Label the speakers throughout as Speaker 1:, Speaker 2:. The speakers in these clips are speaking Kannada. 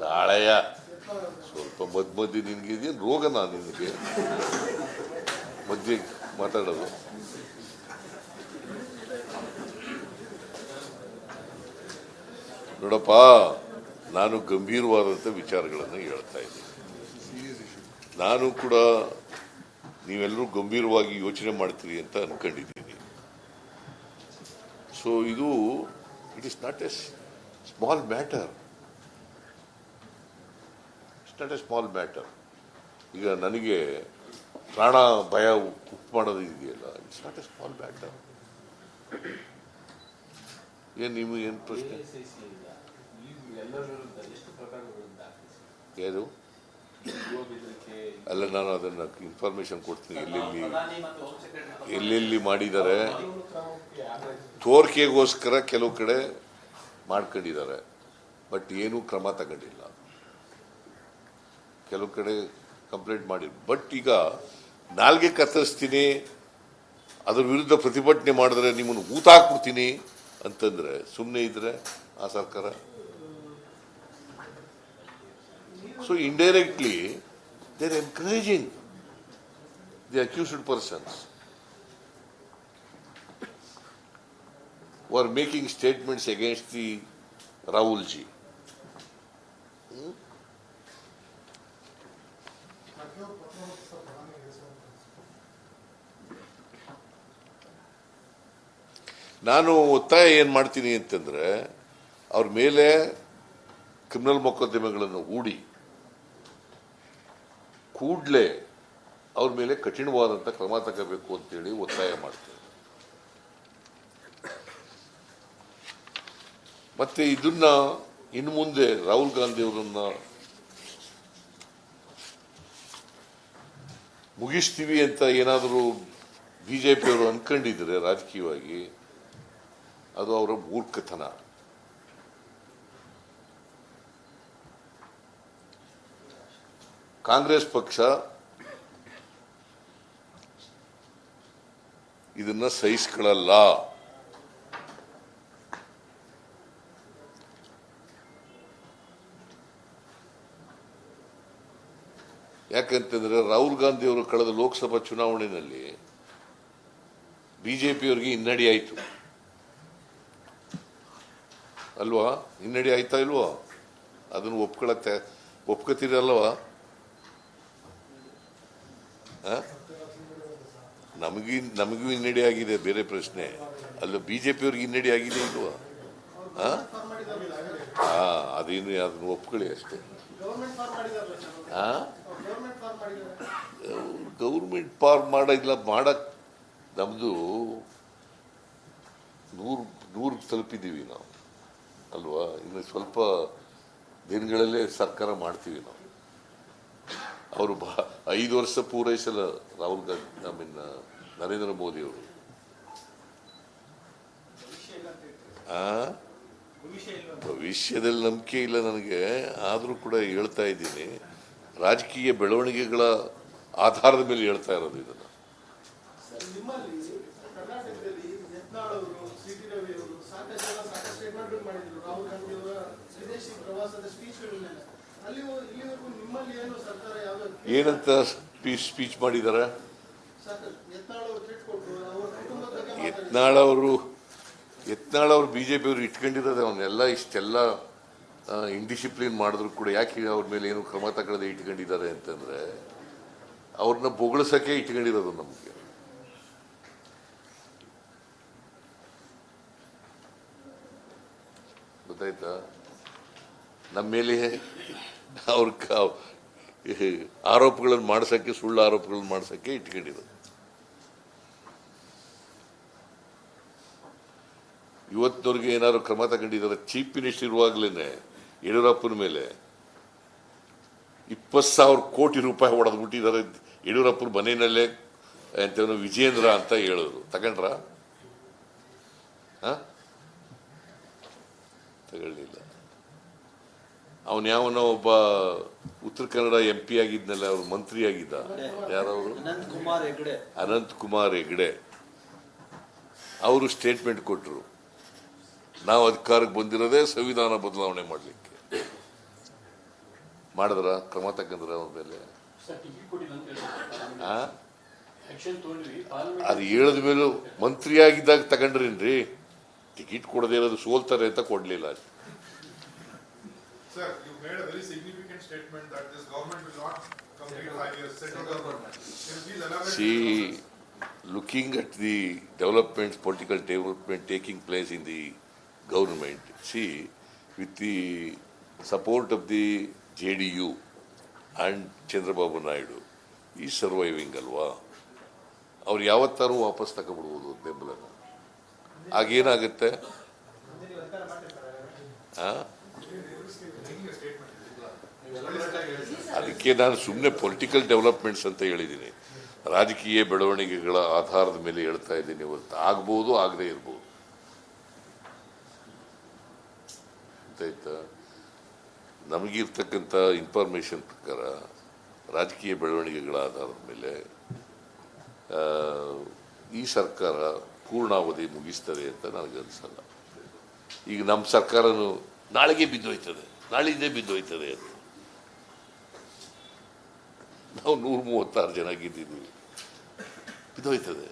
Speaker 1: ತಾಳಯ್ಯ ಸ್ವಲ್ಪ ಮದ್ ಮಧ್ಯೆ ನಿನ್ಗೆ ರೋಗ ರೋಗನಾ ನಿನಗೆ. ಮಧ್ಯೆ ಮಾತಾಡೋದು. ನೋಡಪ್ಪ, ನಾನು ಗಂಭೀರವಾದಂಥ ವಿಚಾರಗಳನ್ನು ಹೇಳ್ತಾ ಇದ್ದೀನಿ. ನಾನು ಕೂಡ ನೀವೆಲ್ಲರೂ ಗಂಭೀರವಾಗಿ ಯೋಚನೆ ಮಾಡ್ತೀರಿ ಅಂತ ಅನ್ಕೊಂಡಿದ್ದೀನಿ. ಸೊ ಇದು it is not a small matter not a small matter ಈಗ ನನಗೆ ಪ್ರಾಣ ಭಯ ಉಪ್ಪು ಮಾಡೋದು ಇದೆಯಲ್ಲ it's not a small matter ಏನು ನಿಮಗೆ ಏನು ಪ್ರಶ್ನೆ? ಯಾರು? ಅಲ್ಲ, ನಾನು ಅದನ್ನು ಇನ್ಫಾರ್ಮೇಶನ್ ಕೊಡ್ತೀನಿ, ಎಲ್ಲೆಲ್ಲಿ ಎಲ್ಲೆಲ್ಲಿ ಮಾಡಿದ್ದಾರೆ. ತೋರಿಕೆಗೋಸ್ಕರ ಕೆಲವು ಕಡೆ ಮಾಡ್ಕೊಂಡಿದ್ದಾರೆ ಬಟ್ ಏನೂ ಕ್ರಮ ತಗೊಂಡಿಲ್ಲ. ಕೆಲವು ಕಡೆ ಕಂಪ್ಲೇಂಟ್ ಮಾಡಿ ಬಟ್ ಈಗ ನಾಲ್ಗೆ ಕತ್ತರಿಸ್ತೀನಿ, ಅದರ ವಿರುದ್ಧ ಪ್ರತಿಭಟನೆ ಮಾಡಿದ್ರೆ ನಿಮ್ಮನ್ನು ಊತ ಹಾಕ್ಬಿಡ್ತೀನಿ ಅಂತಂದ್ರೆ ಸುಮ್ಮನೆ ಇದ್ರೆ ಆ ಸರ್ಕಾರ? So indirectly they're encouraging the accused persons are making statements against the Rahul ji. ನಾನು ಒತ್ತಾಯ ಏನು ಮಾಡ್ತೀನಿ ಅಂತಂದರೆ, ಅವ್ರ ಮೇಲೆ ಕ್ರಿಮಿನಲ್ ಮೊಕದ್ದಮೆಗಳನ್ನು ಹೂಡಿ, ಕೂಡಲೇ ಅವ್ರ ಮೇಲೆ ಕಠಿಣವಾದಂಥ ಕ್ರಮ ತಗೋಬೇಕು ಅಂತೇಳಿ ಒತ್ತಾಯ ಮಾಡ್ತೇನೆ. ಮತ್ತೆ ಇದನ್ನ ಇನ್ನು ಮುಂದೆ ರಾಹುಲ್ ಗಾಂಧಿ ಅವರನ್ನು ಮುಗಿಸ್ತೀವಿ ಅಂತ ಏನಾದರೂ ಬಿಜೆಪಿಯವರು ಅನ್ಕೊಂಡಿದ್ರೆ ರಾಜಕೀಯವಾಗಿ ಅದು ಅವರ ಮೂರ್ಖತನ. ಕಾಂಗ್ರೆಸ್ ಪಕ್ಷ ಇದನ್ನ ಸಹಿಸ್ಕೊಳ್ಳಲ್ಲ. ಯಾಕಂತಂದ್ರೆ ರಾಹುಲ್ ಗಾಂಧಿ ಅವರು ಕಳೆದ ಲೋಕಸಭಾ ಚುನಾವಣೆಯಲ್ಲಿ ಬಿಜೆಪಿಯವರಿಗೆ ಹಿನ್ನಡೆಯಾಯಿತು ಆಯಿತು. ಅಲ್ವಾ? ಹಿನ್ನಡಿ ಆಯ್ತಾ ಇಲ್ವಾ? ಅದನ್ನು ಒಪ್ಕೊಳತ್ತೆ. ಒಪ್ಕೋತೀರಲ್ವಾ? ನಮಗಿ ನಮಗೂ ಹಿನ್ನಡಿ ಆಗಿದೆ, ಬೇರೆ ಪ್ರಶ್ನೆ. ಅಲ್ಲ ಬಿ ಜೆ ಪಿಯವ್ರಿಗೆ ಹಿನ್ನಡಿ ಆಗಿದೆ ಇಲ್ವಾ? ಆ? ಹಾಂ, ಅದೇನು ಅದನ್ನು ಒಪ್ಕೊಳ್ಳಿ ಅಷ್ಟೇ. ಆ ಗೌರ್ಮೆಂಟ್ ಪಾರ್ ಮಾಡಿಲ್ಲ ಮಾಡಕ್ ನಮ್ದು ನೂರು ನೂರು ತಲುಪಿದ್ದೀವಿ ನಾವು. ಅಲ್ವಾ? ಇನ್ನು ಸ್ವಲ್ಪ ದಿನಗಳಲ್ಲೇ ಸರ್ಕಾರ ಮಾಡ್ತೀವಿ ನಾವು. ಅವರು ಬಾ, ಐದು ವರ್ಷ ಪೂರೈಸಲ್ಲ ರಾಹುಲ್ ಗಾಂಧಿ, ಐ ಮೀನ್, ನರೇಂದ್ರ ಮೋದಿ ಅವರು. ಭವಿಷ್ಯದಲ್ಲಿ ನಂಬಿಕೆ ಇಲ್ಲ ನನಗೆ. ಆದರೂ ಕೂಡ ಹೇಳ್ತಾ ಇದ್ದೀನಿ. ರಾಜಕೀಯ ಬೆಳವಣಿಗೆಗಳ ಆಧಾರದ ಮೇಲೆ ಹೇಳ್ತಾ ಇರೋದು ಇದನ್ನು
Speaker 2: ನಿಮ್ಮಲ್ಲಿ ಕರ್ನಾಟಕದಲ್ಲಿ ಯತ್ನಾಳ್ ಅವರು ಸಿ ಟಿ ರವಿ ಅವರು ಸಾಕಷ್ಟು ಜನ ಸಾಕಷ್ಟು ಸ್ಟೇಟ್ಮೆಂಟ್ ಮಾಡಿದ್ರು ರಾಹುಲ್ ಗಾಂಧಿ ಅವರ ವಿದೇಶಿ ಪ್ರವಾಸದ ಸ್ಪೀಚ್ಗಳ ಮೇಲೆ ಅಲ್ಲಿ ಇಲ್ಲಿವರೆಗೂ ನಿಮ್ಮಲ್ಲಿ ಏನು ಸರ್ಕಾರ ಯಾವ
Speaker 1: ಏನಂತ ಸ್ಪೀಚ್ ಸ್ಪೀಚ್
Speaker 2: ಮಾಡಿದಾರ? ಯತ್ನಾಳ್ ಅವರು.
Speaker 1: ಯತ್ನಾಳ್ ಬಿಜೆಪಿ ಅವರು ಇಟ್ಕೊಂಡಿರೋದು ಅವನ್ನೆಲ್ಲ ಇಷ್ಟೆಲ್ಲ ಇಂಡಿಸಿಪ್ಲಿನ್ ಮಾಡಿದ್ರು ಕೂಡ ಯಾಕೆ ಅವ್ರ ಮೇಲೆ ಏನು ಕ್ರಮ ತಗೊಳ್ಳದೆ ಇಟ್ಕೊಂಡಿದ್ದಾರೆ ಅಂತಂದ್ರೆ ಅವ್ರನ್ನ ಬೊಗಳಿಸೋಕೆ ಇಟ್ಕೊಂಡಿರೋದು ನಮಗೆ. ಗೊತ್ತಾಯ್ತಾ? ನಮ್ಮ ಮೇಲೆ ಅವ್ರ ಆರೋಪಗಳನ್ನು ಮಾಡಿಸೋಕ್ಕೆ, ಸುಳ್ಳು ಆರೋಪಗಳನ್ನು ಮಾಡ್ಸೋಕ್ಕೆ ಇಟ್ಕೊಂಡಿರೋದು. ಇವತ್ತಿನವ್ರಿಗೆ ಏನಾದ್ರು ಕ್ರಮ ತಗೊಂಡಿದ್ದಾರೆ? ಚೀಫ್ ಮಿನಿಸ್ಟರ್ ಇರುವಾಗಲೇ ಯಡಿಯೂರಪ್ಪನ ಮೇಲೆ ಇಪ್ಪತ್ತು ಸಾವಿರ ಕೋಟಿ ರೂಪಾಯಿ ಹೊಡೆದ್ಬಿಟ್ಟಿದ್ದಾರೆ ಯಡಿಯೂರಪ್ಪನ ಮನೆಯಲ್ಲೇ ಅಂತ ವಿಜೇಂದ್ರ ಅಂತ ಹೇಳಿದ್ರು ತಗೊಂಡ್ರ? ತಗೊಳ್ಳಿಲ್ಲ. ಅವನ್ ಯಾವನೋ ಒಬ್ಬ ಉತ್ತರ ಕನ್ನಡ ಎಂ ಪಿ ಆಗಿದ್ನಲ್ಲ ಅವ್ರು ಮಂತ್ರಿ ಆಗಿದ್ದ. ಯಾರವರು?
Speaker 3: ಅನಂತ್ ಕುಮಾರ್ ಹೆಗಡೆ.
Speaker 1: ಅವರು ಸ್ಟೇಟ್ಮೆಂಟ್ ಕೊಟ್ಟರು ನಾವು ಅಧಿಕಾರಕ್ಕೆ ಬಂದಿರೋದೇ ಸಂವಿಧಾನ ಬದಲಾವಣೆ ಮಾಡಲಿಕ್ಕೆ. ಮಾಡಿದ್ರ? ಕ್ರಮ ತಕ್ಕಂದ್ರೆ ಅವ್ರ ಮೇಲೆ? ಅದು ಹೇಳದ ಮೇಲೂ ಮಂತ್ರಿ ಆಗಿದ್ದಾಗ ತಗೊಂಡ್ರೇನ್ರಿ? ಟಿಕೆಟ್ ಕೊಡದೇ ಇರೋದು ಸೋಲ್ತಾರೆ ಅಂತ ಕೊಡ್ಲಿಲ್ಲ
Speaker 4: Sir, you made a very significant statement that this government will not complete five years, central government. Can you please elaborate?
Speaker 1: See, looking at the developments, political development taking place in the government, see, with the support of the JDU and Chandrababu Naidu, ಈ ಸರ್ವೈವಿಂಗ್ ಅಲ್ವಾ ಅವ್ರು ಯಾವತ್ತಾರು ವಾಪಸ್ ತಗೊಬಿಡ್ಬೋದು ಬೆಂಬಲನ ಆಗೇನಾಗುತ್ತೆ ಆ? ಅದಕ್ಕೆ ನಾನು ಸುಮ್ಮನೆ ಪೊಲಿಟಿಕಲ್ ಡೆವಲಪ್ಮೆಂಟ್ಸ್ ಅಂತ ಹೇಳಿದ್ದೀನಿ. ರಾಜಕೀಯ ಬೆಳವಣಿಗೆಗಳ ಆಧಾರದ ಮೇಲೆ ಹೇಳ್ತಾ ಇದ್ದೀನಿ. ಇವತ್ತು ಆಗ್ಬೋದು, ಆಗದೆ ಇರ್ಬೋದು. ಗೊತ್ತಾಯ್ತಾ ನಮಗಿರ್ತಕ್ಕಂಥ ಇನ್ಫಾರ್ಮೇಷನ್ ಪ್ರಕಾರ ರಾಜಕೀಯ ಬೆಳವಣಿಗೆಗಳ ಆಧಾರದ ಮೇಲೆ ಈ ಸರ್ಕಾರ ಪೂರ್ಣಾವಧಿ ಮುಗಿಸ್ತದೆ ಅಂತ ನನಗನ್ಸಲ್ಲ. ಈಗ ನಮ್ಮ ಸರ್ಕಾರನು ನಾಳೆಗೆ ಬಿದ್ದೋಯ್ತದೆ. ನಾಳಿದ್ದೇ ಬಿದ್ದೋಯ್ತದೆ ಅಂತ. ನಾವು ನೂರ ಮೂವತ್ತಾರು ಜನ ಗೆದ್ದಿದ್ದೀವಿ ಇದೋಯ್ತದೆ.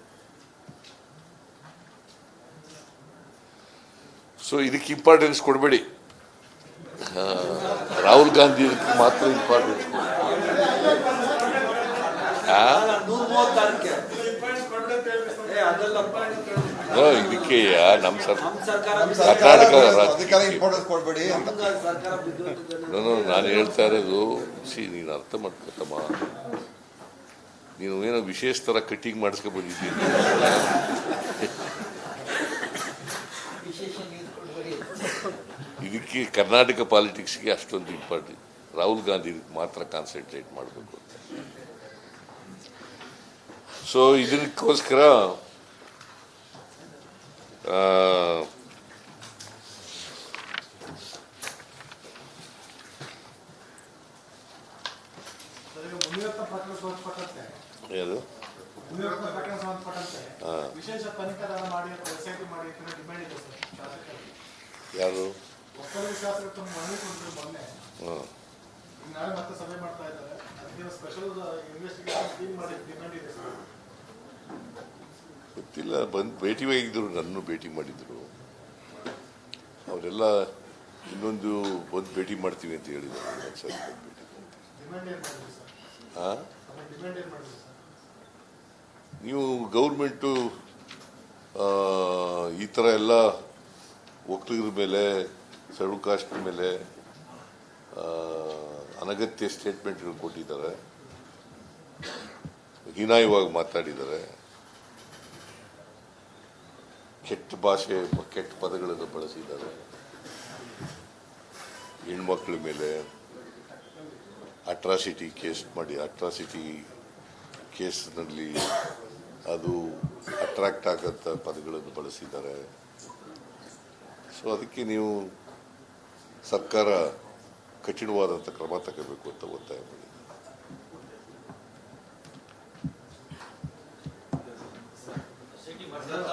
Speaker 1: ಸೊ ಇದಕ್ಕೆ ಇಂಪಾರ್ಟೆನ್ಸ್ ಕೊಡಬೇಡಿ. ರಾಹುಲ್ ಗಾಂಧಿ ಮಾತ್ರ ಇಂಪಾರ್ಟೆನ್ಸ್
Speaker 3: ಕೊಡಬೇಡಿ.
Speaker 1: ಇದಕ್ಕೆ ನಮ್ಮ ಕರ್ನಾಟಕ ನಾನು ಹೇಳ್ತಾ ಇರೋದು ಸಿ ನೀನು ಅರ್ಥ ಮಾಡ್ಕೊತಮ್ಮ. ನೀನು ಏನೋ ವಿಶೇಷ ಥರ ಕಟ್ಟಿಂಗ್ ಮಾಡಿಸ್ಕೊ ಬಂದಿದ್ದೀನಿ ಇದಕ್ಕೆ ಕರ್ನಾಟಕ ಪಾಲಿಟಿಕ್ಸ್ಗೆ ಅಷ್ಟೊಂದು ಇಂಪಾರ್ಟೆಂಟ್. ರಾಹುಲ್ ಗಾಂಧಿ ಮಾತ್ರ ಕಾನ್ಸಂಟ್ರೇಟ್ ಮಾಡಬೇಕು ಅಂತ. ಸೊ ಇದಕ್ಕೋಸ್ಕರ
Speaker 2: ಸಂಬಂಧಪಟ್ಟಂತೆ
Speaker 1: ಯಾರು
Speaker 2: ಸ್ಪೆಷಲ್ ಇನ್ವೆಸ್ಟಿಗೇಷನ್ ಟೀಮ್ ಮಾಡಿ ಡಿಮ್ಯಾಂಡ್ ಇದೆ ಸರ್
Speaker 1: ಗೊತ್ತಿಲ್ಲ. ಬಂದು ಭೇಟಿ ಆಗಿದ್ದರು ನನ್ನನ್ನು ಭೇಟಿ ಮಾಡಿದ್ರು. ಅವರೆಲ್ಲ ಇನ್ನೊಂದು ಬಂದು ಭೇಟಿ ಮಾಡ್ತೀವಿ ಅಂತ ಹೇಳಿದ್ರು. ಸರಿ ಹಾಂ? ನೀವು ಗೌರ್ಮೆಂಟು ಈ ಥರ ಎಲ್ಲ ಒಕ್ಕಲಿಗರ ಮೇಲೆ ಸೆಡ್ಯೂಲ್ ಕಾಸ್ಟ್ ಮೇಲೆ ಅನಗತ್ಯ ಸ್ಟೇಟ್ಮೆಂಟ್ಗಳು ಕೊಟ್ಟಿದ್ದಾರೆ. ಹೀನಾಯವಾಗಿ ಮಾತಾಡಿದ್ದಾರೆ. ಕೆಟ್ಟ ಭಾಷೆ, ಕೆಟ್ಟ ಪದಗಳನ್ನು ಬಳಸಿದ್ದಾರೆ. ಹೆಣ್ಮಕ್ಳ ಮೇಲೆ ಅಟ್ರಾಸಿಟಿ ಕೇಸ್ ಮಾಡಿ ಅಟ್ರಾಸಿಟಿ ಕೇಸ್ನಲ್ಲಿ ಅದು ಅಟ್ರಾಕ್ಟ್ ಆಗಂತ ಪದಗಳನ್ನು ಬಳಸಿದ್ದಾರೆ. ಸೊ ಅದಕ್ಕೆ ನೀವು ಸರ್ಕಾರ ಕಠಿಣವಾದಂಥ ಕ್ರಮ ತಗೋಬೇಕು ಅಂತ ಒತ್ತಾಯ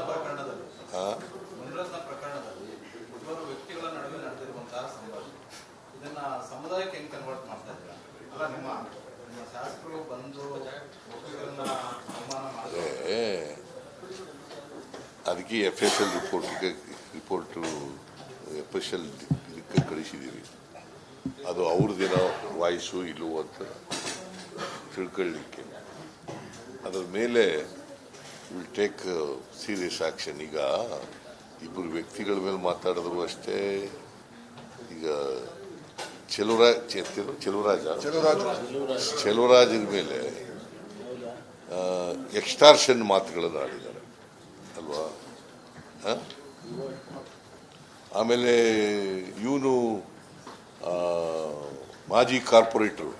Speaker 3: ಪ್ರಕರಣದಲ್ಲಿ
Speaker 1: ಆ?
Speaker 3: ಮುನಿರತ್ನ ಪ್ರಕರಣದಲ್ಲಿ ಇಬ್ಬರು ವ್ಯಕ್ತಿಗಳ ನಡುವೆ ನಡೆದಿರುವಂತಹ ಸಂಭಾಷಣೆ ಇದನ್ನ ಸಮುದಾಯಕ್ಕೆ ಹೆಂಗ್ ಕನ್ವರ್ಟ್ ಮಾಡ್ತಾ ಇದ್ದೀರಾ ಅಲ್ಲ ನಿಮ್ಮ ನಿಮ್ಮ ಶಾಸಕರು ಬಂದು ಒಕ್ಕಲಿಗರನ್ನ ಅವಮಾನ ಮಾಡಿದ್ರೆ
Speaker 1: ಅಂದ್ರೆ ಎಲ್ ರಿಪೋರ್ಟ್ಗೆ ರಿಪೋರ್ಟು ಸ್ಪೆಷಲ್ ಇದಕ್ಕೆ ಕಳಿಸಿದ್ದೀವಿ. ಅದು ಅವ್ರದ್ದೇನೋ ವಾಯ್ಸು ಇಲ್ಲವೋ ಅಂತ ತಿಳ್ಕೊಳ್ಳಿಕ್ಕೆ. ಅದರ ಮೇಲೆ ವಿಲ್ ಟೇಕ್ ಸೀರಿಯಸ್ ಆ್ಯಕ್ಷನ್ ಈಗ ಇಬ್ಬರು ವ್ಯಕ್ತಿಗಳ ಮೇಲೆ ಮಾತಾಡಿದ್ರು ಅಷ್ಟೇ. ಈಗ ಚೆಲುವರಾಜ್ ಚೆಲುವರಾಜ.
Speaker 5: ಚೆಲುವರಾಜ್.
Speaker 1: ಚೆಲುವರಾಜನ ಮೇಲೆ ಎಕ್ಸ್ಟಾರ್ಷನ್ ಮಾತುಗಳನ್ನು ಹ? ಆಮೇಲೆ ಇವನು ಮಾಜಿ ಕಾರ್ಪೊರೇಟರು.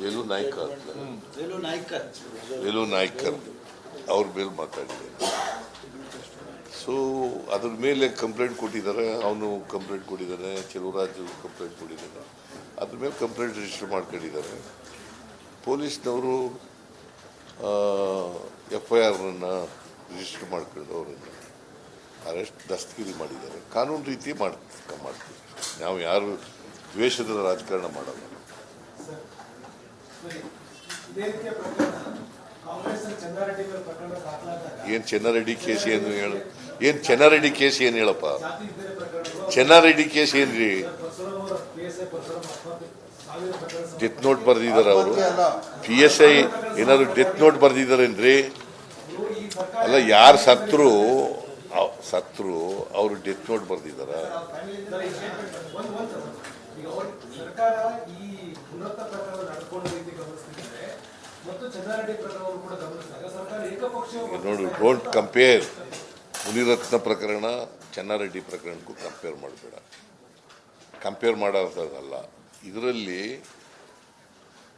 Speaker 3: ವೇಲು
Speaker 1: ನಾಯ್ಕ
Speaker 3: ವೇಲು ನಾಯ್ಕರ್
Speaker 1: ಅವ್ರ ಮೇಲೆ ಮಾತಾಡಿದೆ. ಸೊ ಅದ್ರ ಮೇಲೆ ಕಂಪ್ಲೇಂಟ್ ಕೊಟ್ಟಿದ್ದಾರೆ. ಅವನು ಕಂಪ್ಲೇಂಟ್ ಕೊಟ್ಟಿದ್ದಾನೆ. ಚೆಲುವರಾಜು ಕಂಪ್ಲೇಂಟ್ ಕೊಟ್ಟಿದ್ದಾನೆ ಅದ್ರ ಮೇಲೆ ಕಂಪ್ಲೇಂಟ್ ರಿಜಿಸ್ಟರ್ ಮಾಡ್ಕೊಂಡಿದ್ದಾರೆ. ಪೊಲೀಸ್ನವರು ಎಫ್ ಐ ಆರ್ನನ್ನು ರಿಜಿಸ್ಟರ್ ಮಾಡ್ಕೊಂಡು ಅವರನ್ನು ಅರೆಸ್ಟ್ ದಸ್ತಗಿರಿ ಮಾಡಿದ್ದಾರೆ. ಕಾನೂನು ರೀತಿ ಮಾಡ್, ಮಾಡ್ತೀವಿ. ನಾವು ಯಾರು ದ್ವೇಷದ ರಾಜಕಾರಣ ಮಾಡಲ್ಲ. ಏನು ಚೆನ್ನಾರೆಡ್ಡಿ ಕೇಸ್ ಏನು ಹೇಳು, ಏನು ಚೆನ್ನಾರೆಡ್ಡಿ ಕೇಸ್ ಏನು ಹೇಳಪ್ಪ? ಚೆನ್ನಾರೆಡ್ಡಿ ಕೇಸ್ ಏನ್ರಿ? ಡೆತ್ ನೋಟ್ ಬರೆದಿದ್ದಾರೆ ಅವರು. ಪಿ ಎಸ್ ಐ ಏನಾದ್ರು ಡೆತ್ ನೋಟ್
Speaker 5: ಬರೆದಿದ್ದಾರೇನ್ರಿ
Speaker 1: ಅಲ್ಲ, ಯಾರು ಸತ್ರು ಸತ್ರು ಅವರು ಡೆತ್ ನೋಟ್
Speaker 5: ಬರೆದಿದ್ದಾರ?
Speaker 1: ನೋಡು ಡೋಂಟ್ ಕಂಪೇರ್ ಮುನಿರತ್ನ ಪ್ರಕರಣ, ಚೆನ್ನಾರೆಡ್ಡಿ ಪ್ರಕರಣಕ್ಕೂ ಕಂಪೇರ್ ಮಾಡಬೇಡ. ಕಂಪೇರ್ ಮಾಡೋದಲ್ಲ ಇದರಲ್ಲಿ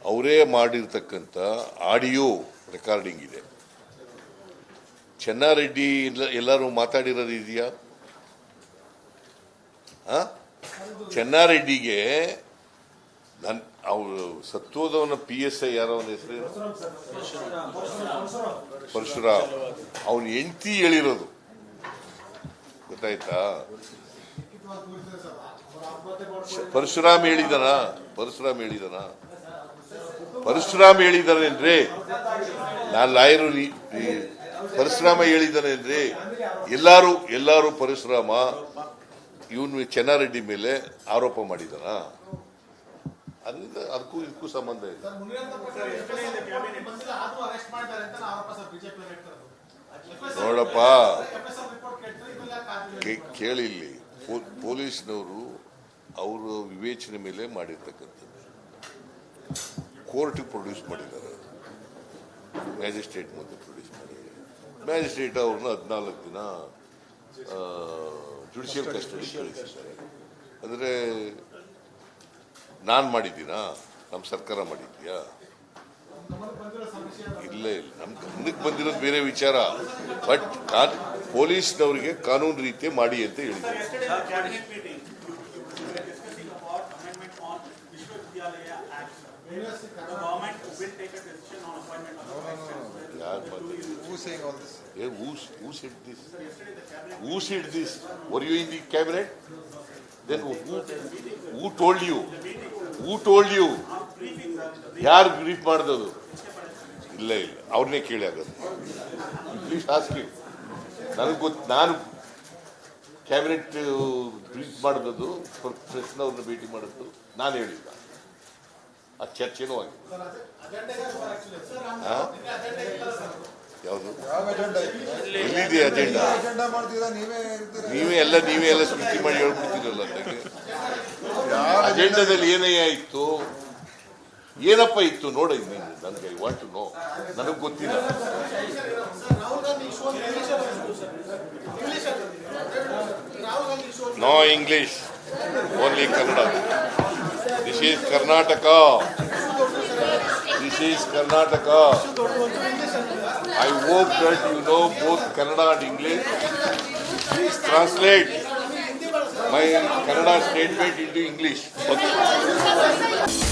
Speaker 1: ಅವರೇ ಮಾಡಿರ್ತಕ್ಕಂಥ ಆಡಿಯೋ ರೆಕಾರ್ಡಿಂಗ್ ಇದೆ. ಚೆನ್ನಾರೆಡ್ಡಿ ಎಲ್ಲ- ಎಲ್ಲರೂ ಮಾತಾಡಿರೋದು ಇದೆಯಾ? ಚೆನ್ನಾರೆಡ್ಡಿಗೆ ನನ್ನ ಅವರು ಸತ್ತೋದವನ ಪಿ ಎಸ್ ಐ ಯಾರೋ ಒಂದು ಹೆಸರು ಪರಶುರಾಮ್. ಅವನ ಹೆಂಡತಿ ಹೇಳಿರೋದು. ಗೊತ್ತಾಯ್ತಾ? ಪರಶುರಾಮ್ ಹೇಳಿದನ? ಪರಶುರಾಮ್ ಹೇಳಿದನ? ಪರಶುರಾಮ್ ಹೇಳಿದನೇನ್ರಿ ನಾನ್ ಲಾಯರು ನೀ- ಈ ಪರಶುರಾಮ ಹೇಳಿದನೇನ್ರಿ ಎಲ್ಲಾರು ಎಲ್ಲಾರು ಪರಶುರಾಮ ಇವನು ಚೆನ್ನಾರೆಡ್ಡಿ ಮೇಲೆ ಆರೋಪ ಮಾಡಿದನ? ಅದರಿಂದ ಅದಕ್ಕೂ ಇದಕ್ಕೂ ಸಂಬಂಧ ಇದೆ. ನೋಡಪ್ಪ.
Speaker 3: ಎಫ್ಎಸ್ಆರ್ ರಿಪೋರ್ಟ್ ಕೇಳ್ತಾರೆ ಇವೆಲ್ಲ ಕಾದಿಲ್ಲ
Speaker 1: ಕೇ- ಕೇಳಿ ಇಲ್ಲಿ ಪೊಲೀಸ್ನವರು ಅವರ ವಿವೇಚನೆ ಮೇಲೆ ಮಾಡಿರ್ತಕ್ಕಂಥದ್ದು. ಕೋರ್ಟಿಗೆ ಪ್ರೊಡ್ಯೂಸ್ ಮಾಡಿದ್ದಾರೆ. ಮ್ಯಾಜಿಸ್ಟ್ರೇಟ್ ಮುಂದೆ ಪ್ರೊಡ್ಯೂಸ್ ಮಾಡಿದ್ದಾರೆ. ಮ್ಯಾಜಿಸ್ಟ್ರೇಟ್ ಅವ್ರನ್ನ ಹದಿನಾಲ್ಕು ದಿನ ಜುಡಿಷಿಯಲ್ ಕಸ್ಟಡಿ ಕಳಿಸಿದ್ದಾರೆ. ಅಂದರೆ ನಾನು ಮಾಡಿದ್ದೀನಾ? ನಮ್ಮ ಸರ್ಕಾರ ಮಾಡಿದ್ಯಾ ಇಲ್ಲ ಇಲ್ಲ. ನಮ್ಮ ಗಮನಕ್ಕೆ ಬಂದಿರೋದು ಬೇರೆ ವಿಚಾರ. ಬಟ್ ಕಾನ್ ಪೊಲೀಸ್ನವರಿಗೆ ಕಾನೂನು ರೀತಿ ಮಾಡಿ ಅಂತ ಹೇಳಿದ್ದಾರೆ.
Speaker 6: Who's saying all this?
Speaker 1: Yeah, who's who said this? Who said this? Were you in the cabinet? Then who, who told you? Who told you? ಯಾರು ಬ್ರೀಫ್ ಮಾಡಿದದು ಇಲ್ಲ ಇಲ್ಲ ಅವ್ರನ್ನೇ ಕೇಳಿ ಆಗೋದು ಪ್ಲೀಸ್ ಆಸ್ಕಿ ನನಗೆ ಗೊತ್ತು ನಾನು ಕ್ಯಾಬಿನೆಟ್ ಬ್ರೀಫ್ ಮಾಡಿದ್ದು ಪ್ರೆಸ್ನವ್ರನ್ನ ಭೇಟಿ ಮಾಡಿದ್ದು ನಾನು ಹೇಳಿಲ್ಲ ಆ ಚರ್ಚೆನೂ ಆಗಿದೆ? ಯಾವುದು? ಎಲ್ಲಿದೆ ಅಜೆಂಡಾ
Speaker 6: ನೀವೇ
Speaker 1: ಎಲ್ಲ ನೀವೇ ಎಲ್ಲ ಸೃಷ್ಟಿ ಮಾಡಿ ಹೇಳ್ಬಿಡ್ತೀರಲ್ಲ ಅಜೆಂಡಾದಲ್ಲಿ ಏನೇ ಇತ್ತು ಏನಪ್ಪ ಇತ್ತು? ನೋಡಿ ನೀನು. ನನಗೆ ವಾಟ್ ಟು ನೋ ನನಗೆ ಗೊತ್ತಿಲ್ಲ. No English only Kannada this is Karnataka this is Karnataka I hope that you know both Kannada and English please translate my Kannada statement into English okay